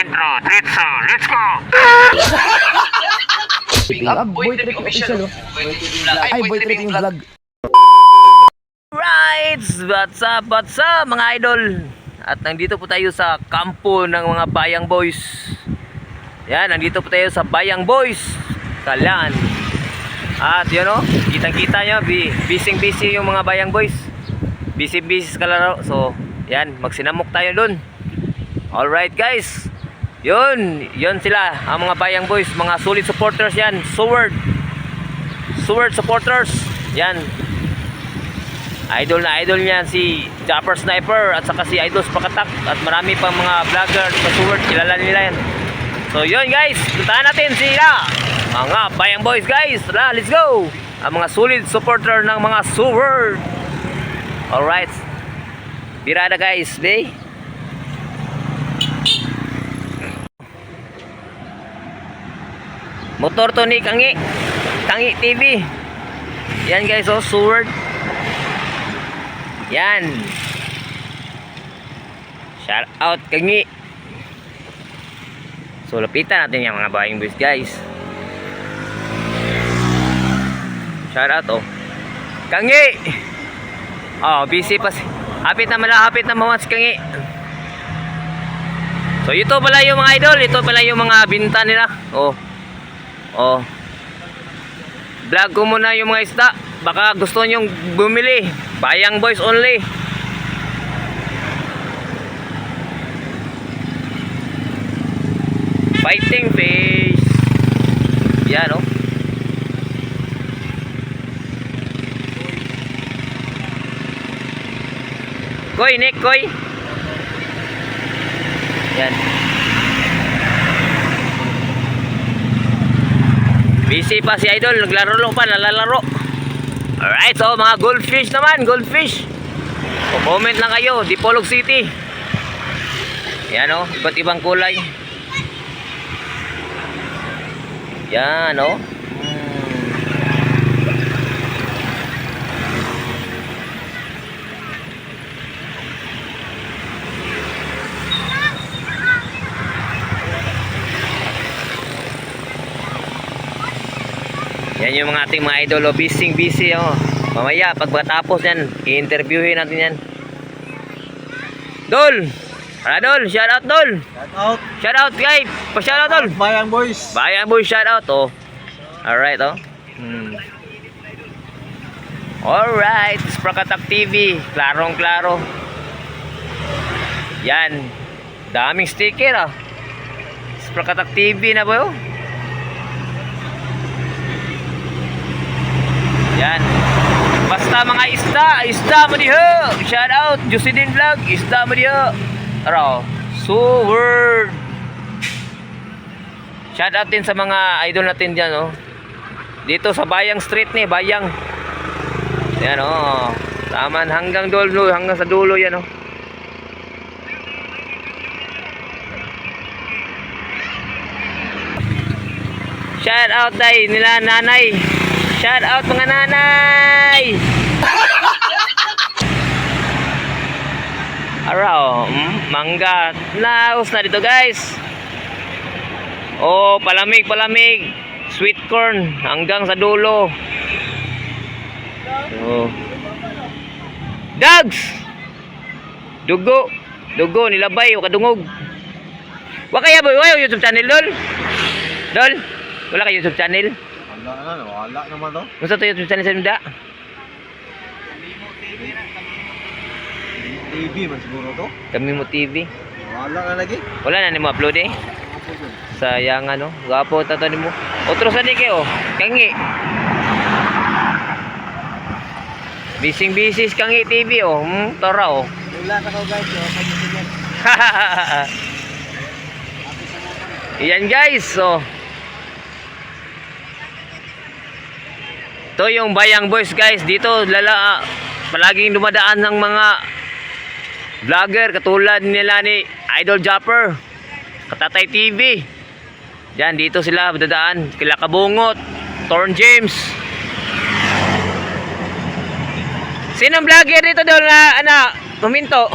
intro, tritsa, let's go! Ah, Boy Tripping Official oh. Ay, Boy Tripping Vlog. Right! What's up, what's up mga idol? At nandito po tayo sa kampo ng mga Bayang Boys. Yan, nandito po tayo sa Bayang Boys. Kalan. At yun o, kitang-kita nyo, busy-busy yung mga Bayang Boys. Busy-busy sa kalaro. So, yan, magsinamok tayo dun. Alright guys. Yun, yun sila, ang mga Bayang Boys, mga solid supporters yan. Sword. Sword supporters. Yan, Idol na idol niyan si Japper Sniper at saka si Idol Pakatak at marami pang mga vlogger sa Sword kilala nila yan. So yun guys, puntahan natin sila. Mga Bayang Boys guys, tara let's go. Ang mga solid supporter ng mga Sword. Alright. Birada guys, bay. Motor to ni Kangi. Kangi TV. Yan guys, oh, Sword. Yan. Shout out kangi. So lapitan natin yung mga buying boys guys. Shout out oh. Kangi. Oh, busy pa si. Hapit na malahapit na si Kangi. So ito pala yung mga idol, ito pala yung mga binta nila. Oh. Oh. Vlog ko muna yung mga isda. Baka gusto nyong bumili. Bayang boys only. Fighting fish. Yan oh. Koy, Nick, koy. Yan. Busy pa si Idol, naglaro pa, nalalaro. Alright, so mga goldfish naman, goldfish. Comment lang kayo, Dipolog City. Yan o, iba't ibang kulay. Yan o. Yan yung mga ating mga idol, oh, busy busy oh. Mamaya pagkatapos yan, i-interviewin natin yan. Dol! Para Dol, shout out Dol. Shout out. Shout out guys. Pa shout out Dol. Bayang Boys. Bayan boy shout out oh. Alright oh. Hmm. Alright, Sprakatak TV, klarong klaro. Yan. Daming sticker ah. Sprakatak TV na ba oh? Yan. Basta mga isda, isda mo diho. Shout out, Jocelyn Vlog, isda mo diho. Tara, so word. Shout out din sa mga idol natin dyan, oh. Dito sa Bayang Street ni, Bayang. Yan, oh. Taman hanggang dulo, hanggang sa dulo yan, oh. Shout out day nila nanay. Shout out mga nanay. Araw, mm, mangga. Laos na dito guys. Oh, palamig, palamig. Sweet corn hanggang sa dulo. Oh. Dogs! Dugo. Dugo, nilabay o kadungog. Wa kaya ba? Wa YouTube channel, Dol? Dol? Wala kayo YouTube channel? Wala na, wala naman to. Gusto to YouTube channel sa Mida? TV man siguro to. Kami mo TV. Wala na lagi. Wala na ni mo upload eh. Sayang ano. Gapo tato ni mo. Otro sa di kayo. Kangi. Bising bisis kangi TV oh. Hmm, tora oh. Wala na ko guys. Oh, kanya sige. Yan guys, so Ito yung Bayang Boys guys. Dito lala palaging dumadaan ng mga vlogger katulad nila ni Idol Japper, Katatay TV. Yan dito sila dadaan. Kila Kabungot, Torn James. Sinong vlogger dito daw na ana, kuminto?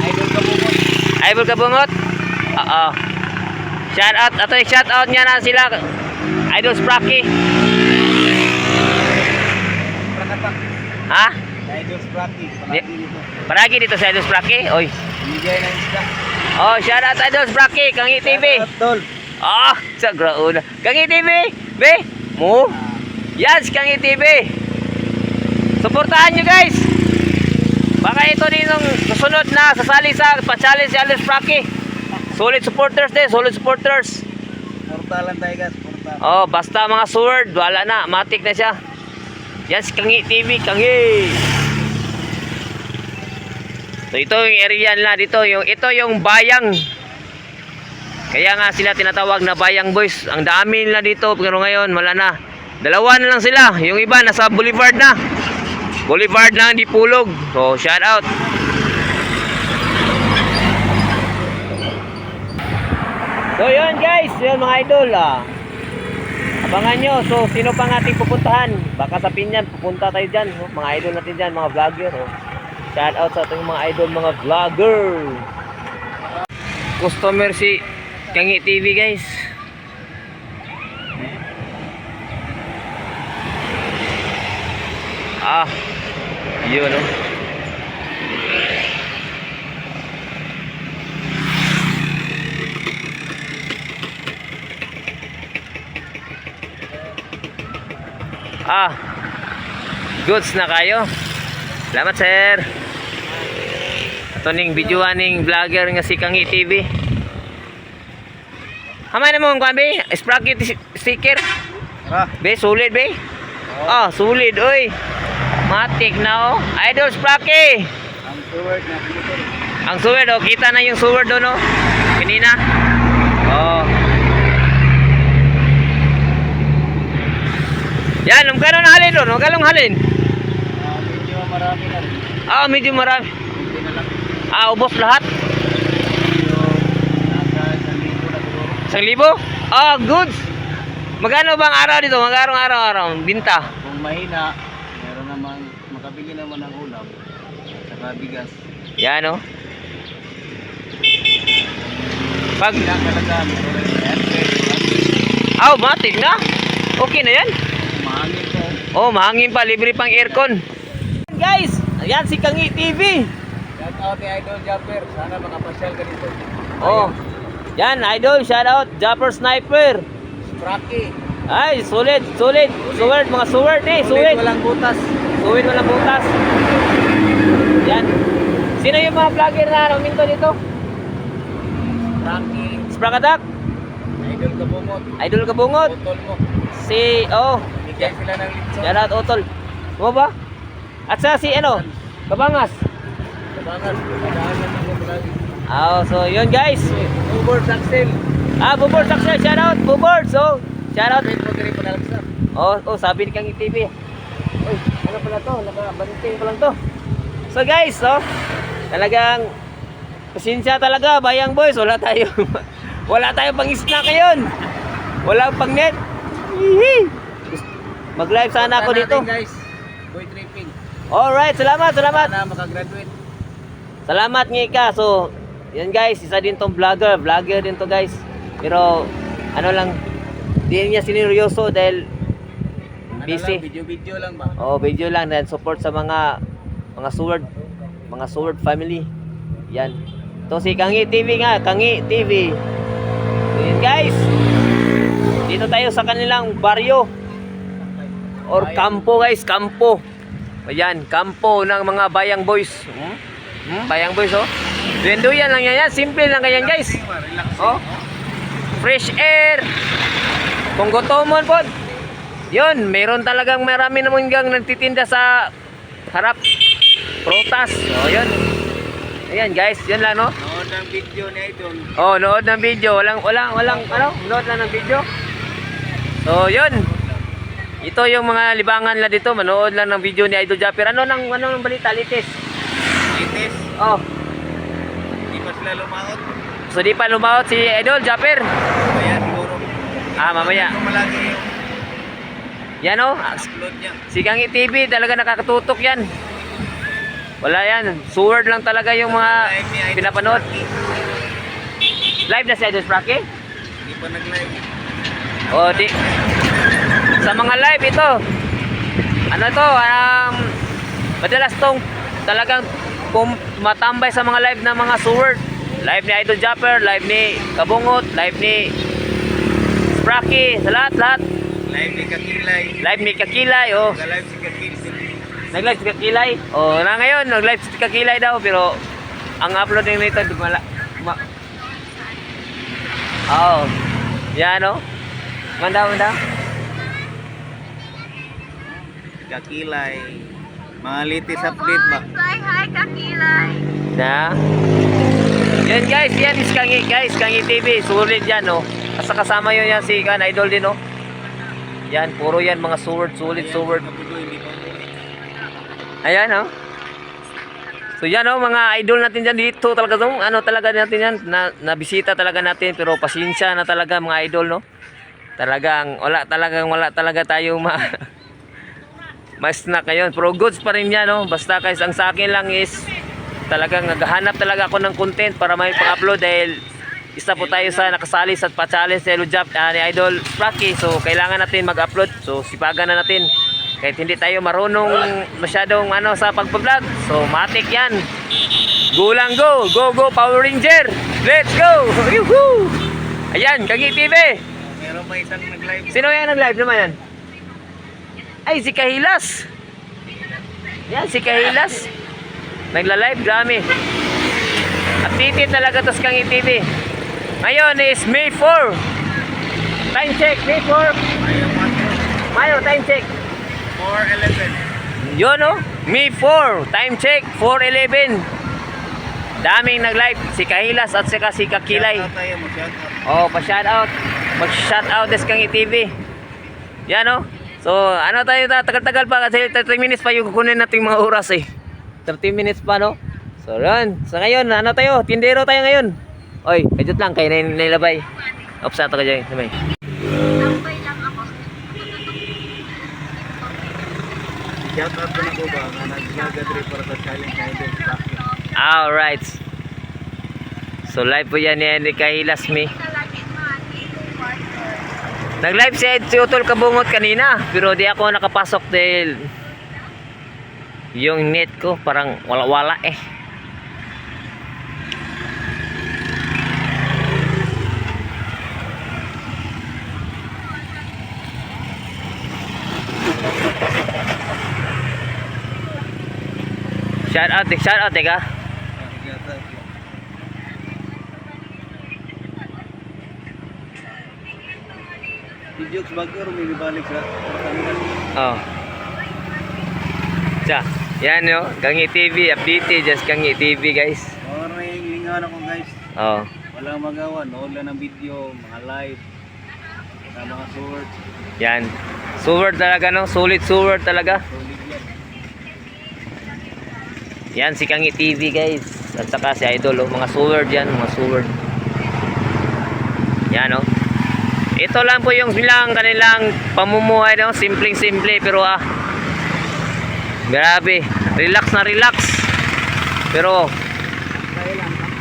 Idol ka mo. Idol Kabungot. Oo. Shout out. Ato shout out niya na sila. Idol Sprocky. Ha? Idol Spracky. Di- Paragi dito sa Idol Sprocky. Oy. Bigay ng isda. Oh, shout out Idol Sprocky. Kangi TV. Ah, sa grauna. Kangi TV. Be, mo. Yes, Kangi TV. Suportahan nyo guys. Baka ito din yung susunod na sasali sa pa-challenge si Alice Rocky. Solid supporters din, solid supporters. Porta lang tayo guys. Oh, basta mga sword, wala na, matik na siya. Yan si Kangi TV, Kangi. So ito yung area nila dito, yung ito yung bayang. Kaya nga sila tinatawag na Bayang Boys. Ang dami nila dito pero ngayon wala na. Dalawa na lang sila. Yung iba nasa Boulevard na. Boulevard na hindi pulog. So shout out. So yun guys, yun mga idol ah. Abangan nyo, so sino pang ating pupuntahan? Baka sa Pinyan, pupunta tayo dyan. oh. Mga idol natin dyan, mga vlogger. Oh. Shout out sa ating mga idol, mga vlogger. Customer si Kangi TV guys. Ah, yun oh. Ah, goods na kayo. Salamat sir. Ito ning videoan ning vlogger nga si Kangi TV. Hamay na mo ang kwan be? Sprocket sticker. Ah. Be, sulit be. Ah, sulit oy. Matik na oh. Idol Sprocky. Ang keyword na. Ang sword oh, kita na yung sword doon oh. Kanina. Oh. Yan, um kano na halin doon? Um kalong halin? Ah, medyo marami na rin. Ah, medyo marami. Hindi na lang. Ah, ubos lahat. Medyo nasa isang linggo na siguro. Isang libo? Ah, goods. Magkano bang araw dito? Magkano araw-araw? Binta. Kung mahina, meron naman, makabili naman ng ulam. Saka bigas. Yan oh. Pag, Ilang talaga, meron rin aw, matik na. Okay na yan. Oh, mahangin pa, libre pang aircon. Guys, ayan si Kangi TV. Shout out ni Idol Japper. Sana makapasyal ka dito. Oh. Yan, idol, shout out, Japper Sniper. Spracky. Ay, sulit, sulit. Suword, mga suword eh, Sulit. sulit. Walang butas. Suwid walang butas. Yan. Sino yung mga vlogger na naminto dito? Spracky. Sprakadak, Idol kabungot. Idol Kabungot, Utol mo. si, oh, Bigyan sila ng litso. shout out Utol. Mo ba? At sa si, ano, Kabangas. Lagi. Oh, so yun guys. Uber Saxel. Ah, Bubor Success, shout out, Bubor. So, shout out. Oh, oh, sabi ni Kang TV. Uy, ano pala to? Nakabanting pa lang to. So guys, oh, talagang pasensya talaga, bayang boys. Wala tayo. wala tayo pang snack ngayon. Wala pang net. Hihi. Mag-live sana ako dito. guys. Boy tripping. Alright, salamat, salamat. Sana makagraduate. Salamat nga ka. So, yan guys, isa din tong vlogger. Vlogger din to guys. Pero, ano lang, di niya sineryoso dahil Ano busy. video-video lang ba? Oh, video lang then support sa mga mga sword, mga sword family. Yan. To si Kangi TV nga, Kangi TV. Yan guys. Dito tayo sa kanilang baryo or kampo guys, kampo. Ayan, kampo ng mga bayang boys. Hmm? Hmm? Bayang boys oh. Duyan lang yan, yan. Simple lang ganyan guys. Oh. Fresh air. Kung gutomon po. Yun, meron talagang marami naman gang nagtitinda sa harap. Prutas. O, yun. Ayan guys, yun lang no. Nood ng video ni Idol. Oh, nood ng video. Walang, walang, walang, ano, nood lang ng video. So, yun. Ito yung mga libangan na dito. Manood lang ng video ni Idol Japper. Ano nang, ano nang balita? Litis. Latest. Oh, Di pa sila lumaot. so di pa lumawat si Idol Japper. Kaya siguro. Ah, mamaya. Malagi yung Yan oh, upload niya. Si Kangi TV talaga nakakatutok yan. Wala yan. Sword lang talaga yung mga pinapanood. Live na si Idol Spracky? Hindi pa nag-live. O, di. Sa mga live ito. Ano to? Um, madalas tong talagang matambay sa mga live ng mga sword. Live ni Idol Japper, live ni Kabungot, live ni Spracky, sa lahat, lahat. Live ni Kakilay. Live ni Kakilay, oh. Nag-live si Kakilay. Nag-live si Kakilay. Oh, na ngayon, nag-live si Kakilay daw, pero ang upload nito nito, mala, ma, oh, yan, oh. Manda, manda. Kakilay. Mga latest update ba? Say hi, Kakilay. Na? Yan guys, yan is Kangi guys, Kangi TV, sulit yan oh. Asa kasama yun yan si Kan Idol din oh. Yan, puro yan mga sword, sulit sword. Ayan oh. So yan oh, mga idol natin dyan dito talaga so, ano talaga natin yan, na, nabisita talaga natin pero pasensya na talaga mga idol no. Talagang wala talagang wala talaga tayo ma mas na kayo. Pero goods pa rin yan no. Basta guys, ang sa akin lang is talagang naghahanap talaga ako ng content para may pang-upload dahil isa po tayo sa nakasali sa pa-challenge sa Hello Job ah, ni Idol Spracky. So kailangan natin mag-upload. So sipagan na natin. Kahit hindi tayo marunong masyadong ano sa pagpa-vlog. So matik yan. Go lang go. Go go Power Ranger. Let's go. Yuhuu. Ayan, Kagi TV. Meron pa isang nag-live. Sino yan nag-live naman yan? Ay, si Kahilas. Yan, si Kahilas. Nagla-live, dami. Updated talaga tos Kangi TV. Ngayon is May 4. Time check, May 4. Ayaw mo. Mayo, time check. 411. Yun oh, May 4. Time check, 4.11. Daming nag-live. Si Kahilas at saka si Kakilay. Shoutout tayo mo, shoutout. Oh, pa-shoutout. Mag-shoutout des Kangi TV. Yan oh. So, ano tayo ta tagal-tagal pa kasi 30 minutes pa yung kukunin nating mga oras eh. 30 minutes pa no. So, yan. Sa ngayon, ano tayo? Tindero tayo ngayon. Oy, medyo lang kayo na nilabay. Ops, ato ka dyan. Ako. Shoutout ko na ko ba nga nag-vlog para sa challenge na Spracky. Alright. So, live po yan ni Henry Kahilas me. Talagin mga TV partner. Nag-live si Ed Utol Kabungot kanina, pero di ako nakapasok dahil yung net ko parang wala-wala eh. Shout out, shout out, teka. Shoutout. Si Jokes bago rin may balik sa Batangas. Oh. Siya. Yan yo, Kangi TV, update just Kangi TV guys. Yung lingawan ako guys. Oh. Walang magawa, nood lang ng video, mga live, sa mga sword, Yan. Sword talaga no, sulit sword talaga. solid yan. Yan si Kangi TV guys. At saka si Idol oh, mga sword yan, mga sword. Yan oh. Ito lang po yung bilang kanilang pamumuhay no, simpleng simple pero ah Grabe, relax na relax. Pero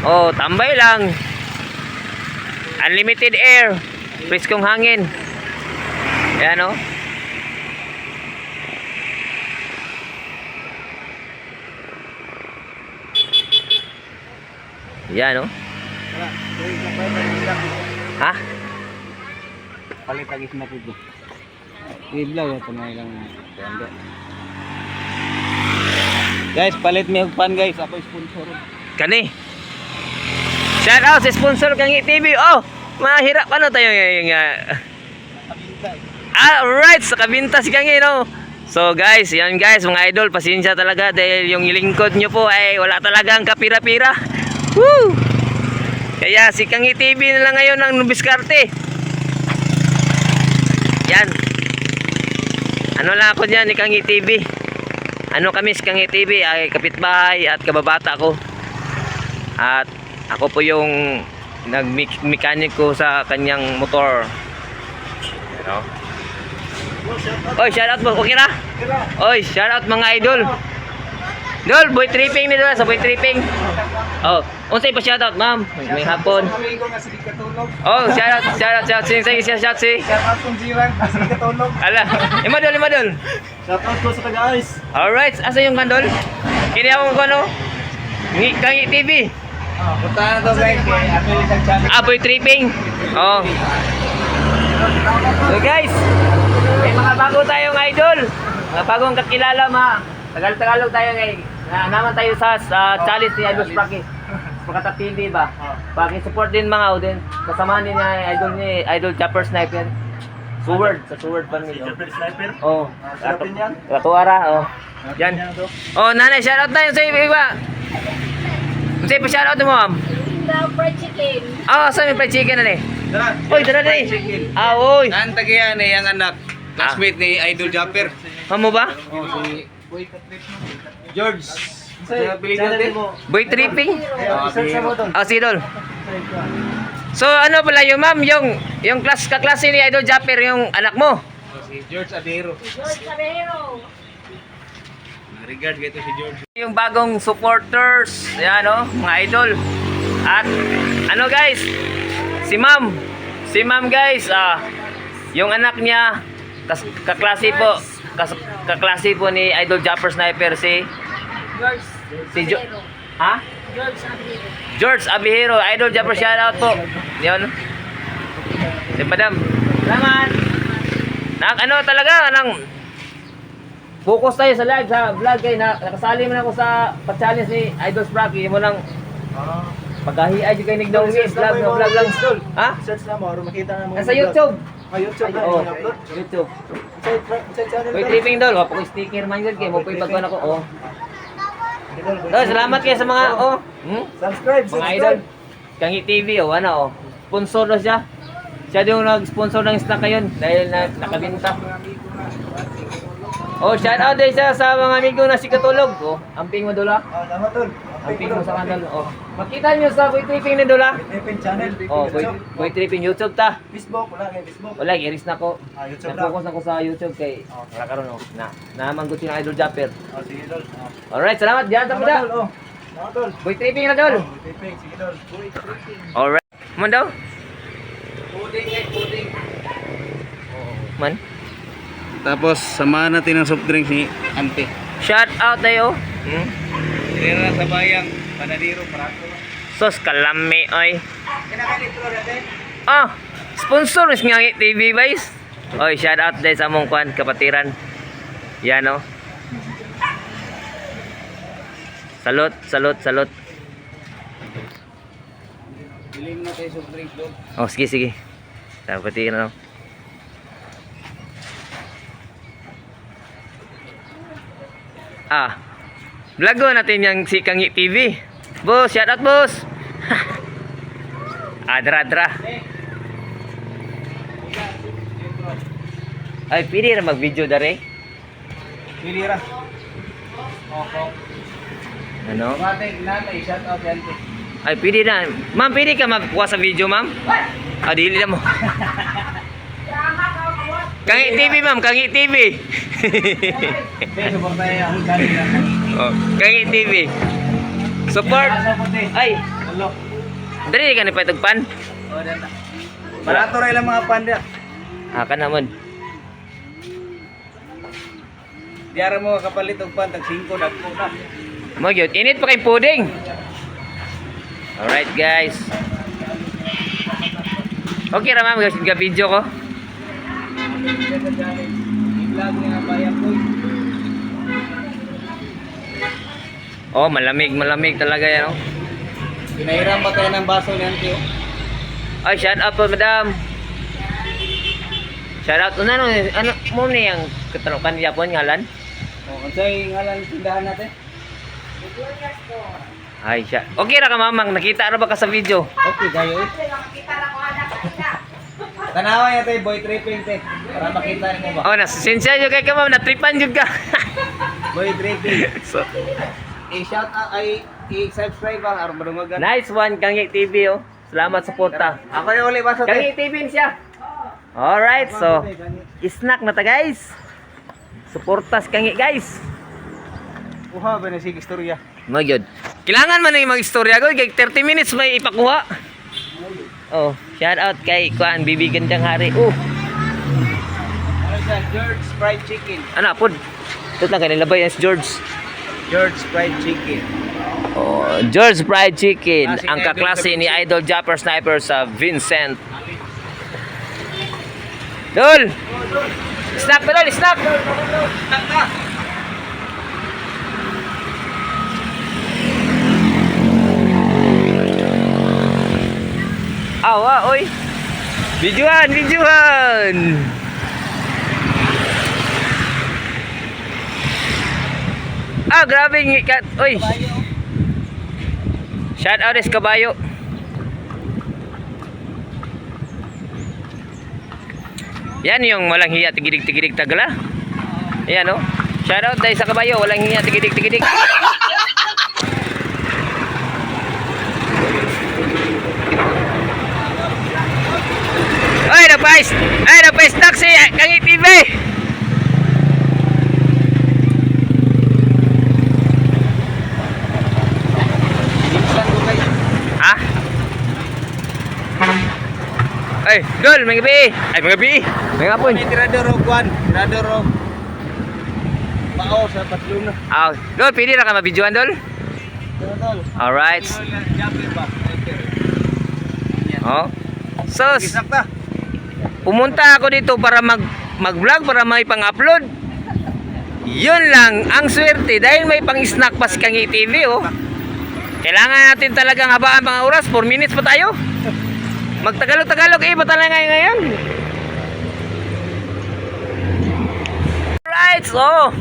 Oh, tambay lang. Unlimited air. Preskong hangin. Yan oh. Yan oh. Sa palit ang isla ko. Ha? Palit ang isla ko. I-vlog ito na ilang tondo. Guys, palit mi og pan guys, ako sponsor. Kani. Shout out sa sponsor kang TV. Oh, mahirap ano tayo ngayon nga. Ah, alright, sa kabinta si Kangi, no? So guys, yan guys, mga idol, pasensya talaga dahil yung lingkod nyo po ay wala talagang kapira-pira. Woo! Kaya si Kangi TV na lang ngayon ang nubiskarte. Yan. Ano lang ako dyan ni Kangi TV. Ano kami si Kangi TV ay kapitbahay at kababata ko. At ako po yung nag-mechanic ko sa kanyang motor. Ano? Oy, shout out mo. Okay na? Oy, shout out mga idol. Dol, boy tripping ni Dol, sa boy tripping. Oh, unsay pa shoutout, ma'am? May, hapon. Amigo nga sige katulog. Oh, shoutout, shoutout, shoutout. Sige, sige, shout, sige. Shout out kung Jiwan, sige katulog. Ala, imadol, imadol. Shout out ko sa taga-ice. Alright, asa yung kandol? Kini ako ko ano? Ngi kangi TV. Ah, punta na to guys. Apoy tripping. Oh. So guys, may mga bago tayong idol. Mga bagong kakilala ma. Tagal-tagalog tayo ngayon. Na naman tayo sa, sa challenge ni Idol Sprocky. Pagkata TV ba? Bakit support din mga o din. Kasama din niya idol ni Idol Chopper Sniper. Suword, sa Suword pa nito. Sniper. Oh, sarapin yan. Katuara, oh. Yan. Oh, nanay, shoutout tayo sa iba. Sige pa shoutout mo, ma'am. The fried chicken. Ah, sa may fried chicken na ni. Tara. Oy, tara eh. Ah, oy. Nan tagiyan eh ang anak. Classmate ni Idol Japper. Mamo ba? Oh, si Boy Patrick. George. Boy tripping? Ah, doon. Ah, si Idol. So, ano pala yung ma'am, yung yung class kaklase ni Idol Japper, yung anak mo. Si George Adero. George Cabero. Regard kay si George. Yung bagong supporters, yan oh, mga idol. At ano guys, si ma'am, si ma'am guys, ah, yung anak niya, kas, kaklase po, kas, kaklase po ni Idol Japper Sniper si, George si jo, ha? George Cabero. George Abihiro, Idol Japper shoutout po. Yun. Si Madam. Salamat. Nak ano talaga nang focus tayo sa live sa vlog kay na, nakasali man ako sa pa-challenge ni Idol Sprocky mo lang Ah. pagkahiay jud kay nigdaw vlog Search na mo vlog lang. vlog. Ha? Search na mo, makita na mo. Nasa YouTube. Ah, YouTube na Oh, i-upload. YouTube. Sa sa channel. Ko. tripping dol, wa po koy sticker man yun kay mo koy pagkuan ako. Oh. Idol, Oh, salamat kay sa mga oh. Hmm? Subscribe, Mga idol. Kangi TV oh, ano oh. Sponsor na siya. Siya yung nag-sponsor ng snack ngayon dahil na, nakabinta. Oh, shout out din siya sa mga amigo na si Katulog. Oh, amping mo dula. Ah, tama Amping mo sa kanal. Oh. Makita niyo sa Boy Tripping ni Dula. Tripping channel. Oh, Boy, Boy Tripping YouTube ta. Facebook, wala kay Facebook. Wala, iris na ko. Ah, YouTube na. Nag-focus na ko sa YouTube kay para karon oh. Na, naman ko si Idol Japper. Oh, sige tol. Ah. Alright, salamat. Diyan ta mo da. oh. Boy Tripping na dol. Oh, Tripping, sige tol. Boy, tripping. Alright. Man daw. Pudding eh, pudding. Man. Tapos samahan natin ang soft drinks ni Ante. Shout out tayo. Hmm? Tira sa bayang panadiro parato. Sos kalami oy. Ah, sponsor is Ngangi TV guys. Oy, shout out dahil sa mong kwan kapatiran. Yan oh. Salot, salot, salot. Biling na tayo soft drinks doon. Oh, sige, sige. Dapat na. Ah. Vlogo natin yung si Kangi TV. Boss, shout out boss. adra, adra. Ay, pili na mag-video dare. Pilira. Opo. Ano? Mate, nanay, shout out Ante. Ay, pili na. Ma'am, pili ka magkuha sa video, ma'am? Ah, dili na mo. Kangi TV, ma'am. Kangi TV. Oh, Kangi TV. Support. Ay, dali ka ni patugpan. Oh, data. Barato rin lang mga panda. Ah, ka naman. Diara mo kapalit og pan tag 5 dagko na. Mo gyud, init pa kay pudding. Alright, guys. Okay ra ma'am, guys, ga video ko. I-vlog niya bayan ko. Oh, malamig, malamig talaga yan, oh. Pinahiram pa tayo ng baso ni Ante. oh. Ay, shout out po, madam. Shout out. Ano, ano, ano mo ni ang katalukan ni Japon ngalan? Oh, unsay ngalan ng tindahan natin? Ay, siya. Okay ra ka, mamang. Nakita ra ba ka sa video? Okay, gayo eh. Tanawa niya tayo, boy tripping te. Para makita niyo ba? Oh, nasensya nyo kay ka, ma'am. Natripan jud ka. Boy tripping. so, I-shout out, ay, i-subscribe ang aron madungagan. nice one, Kangi TV, oh. Salamat sa porta. Ako yung uli baso Kangi. TV siya. Alright, so, snack na ta, guys. Suportas Kangi, guys. Uha, ba na sige istorya. Magyod. Kailangan man yung mag-istorya ko. Kay 30 minutes may ipakuha. Oh, shout out kay Kuan, Bibi Gandang Hari. Oh, Ano? George Fried Chicken. ano pod? Ito lang kanila ba yan si George? George Fried Chicken. Oh, George Fried Chicken, Klase ang ni Idol kaklase ni Idol Japper Sniper sa Vincent. Dol! Snack na dol, snack! Awa, oy! Videohan, videohan! Ah, grabe ng ikat. Oy! Shout out is kabayo. Yan yung walang hiya tigidig-tigidig tagala. Yan oh. Shout out tayo sa kabayo, walang hiya tigidig-tigidig. Ay, napais! Ay, napais taxi! Kang kayo. Ha? Ay, Dol, may gabi! Ay, may gabi! May ngapon! May tirador o Juan. Tirador o. Pao sa Barcelona. Ah, Dol, pwede na ka mabidyoan, Dol? Jumper. Yan. Oh. So. Pumunta ako dito para mag mag-vlog para may pang-upload. Yun lang ang swerte dahil may pang-snack pa si Kangi TV oh. Kailangan natin talagang habaan mga oras, 4 minutes pa tayo. Magtagalog-tagalog eh, ba talaga ngayon? Alright, so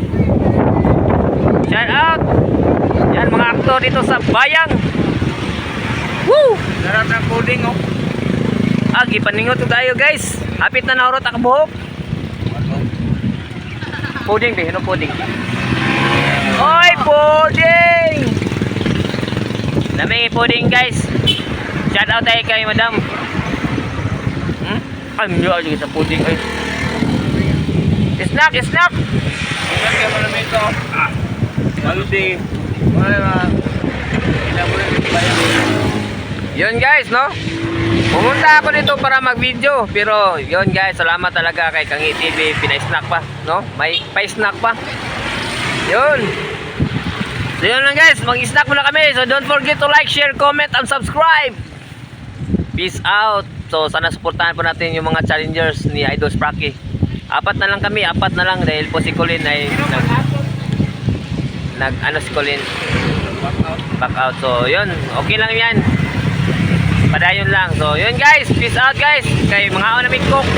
Shout out Yan mga aktor dito sa Bayang Woo! Sarap ng pudding oh. Agi, paningot to tayo guys. Hapit na naurot ang buhok. Puding, be. Ano puding? Oy, puding! Dami puding guys. Shout out tayo kay madam. Hmm? Ay, mga aja sa puding. Ay. Snack, snack! Ilan ka mo namin ito? Ah. Maluti. Wala na. Ilan mo na yung bayan. Yun guys, no? Pumunta ako dito para mag-video. Pero yun guys, salamat talaga kay Kangi TV. Pinay-snack pa, no? May pa-snack pa. Yun. So yun lang guys, mag-snack muna kami. So don't forget to like, share, comment, and subscribe. Peace out. So sana supportahan po natin yung mga challengers ni Idol Spracky. Apat na lang kami, apat na lang dahil po si Colin ay nag, nag ano si Colin back out. So yun, okay lang yan. Padayon lang. So, yun guys. Peace out guys. Kay mga na cook.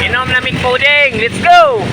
Inom na pudding. Let's go!